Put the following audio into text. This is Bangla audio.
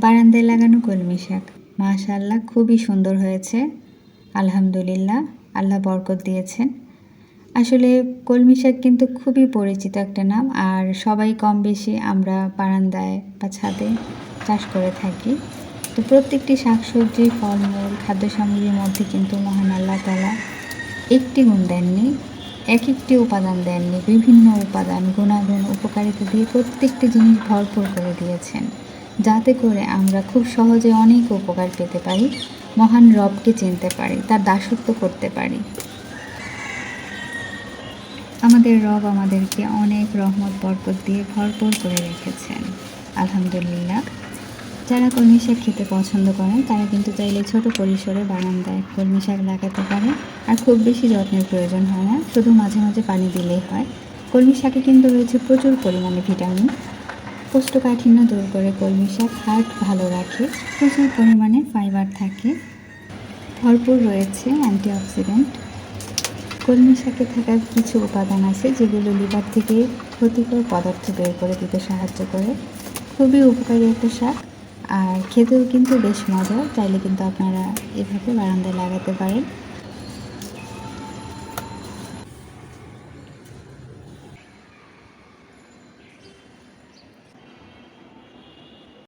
বারান্দায় লাগানো কলমি শাক। মাশাল্লাহ খুবই সুন্দর হয়েছে। আলহামদুলিল্লাহ, আল্লাহ বরকত দিয়েছেন। আসলে কলমি শাক কিন্তু খুবই পরিচিত একটা নাম, আর সবাই কম বেশি আমরা বারান্দায় বা ছাদে চাষ করে থাকি। তো প্রত্যেকটি শাকসবজি, ফলমূল খাদ্য সামগ্রীর মধ্যে কিন্তু মহান আল্লাহ তালা একটি গুণ দেননি এক একটি উপাদান দেননি, বিভিন্ন উপাদান, গুণাগুণ, উপকারিতা দিয়ে প্রত্যেকটি জিনিস ভরপুর করে দিয়েছেন। যাতে করে আমরা খুব সহজে অনেক উপকার পেতে পারি, মহান রবকে চিনতে পারি, তার দাসত্ব করতে পারি। আমাদের রব আমাদেরকে অনেক রহমত, বরকত দিয়ে ভরপুর করে রেখেছেন। আলহামদুলিল্লাহ। যারা কলমি শাক খেতে পছন্দ করেন, তারা কিন্তু চাইলে ছোট পরিসরে বারান্দায় কলমি শাক লাগাতে পারে। আর খুব বেশি যত্নের প্রয়োজন হয় না, শুধু মাঝে মাঝে পানি দিলেই হয়। কলমি শাকে কিন্তু রয়েছে প্রচুর পরিমাণে ভিটামিন কোষ্ঠকাঠিন্য দূর করে কলমি শাক হার্ট ভালো রাখে, প্রচুর পরিমাণে ফাইবার থাকে। ভরপুর রয়েছে অ্যান্টিঅক্সিডেন্ট কলমি শাকে থাকা কিছু উপাদান আছে যেগুলো লিভার থেকে ক্ষতিকর পদার্থ বের করে দিতে সাহায্য করে। খুবই উপকারী একটা শাক, আর খেতেও কিন্তু বেশ মজা চাইলে কিন্তু আপনারা এভাবে বারান্দায় লাগাতে পারেন।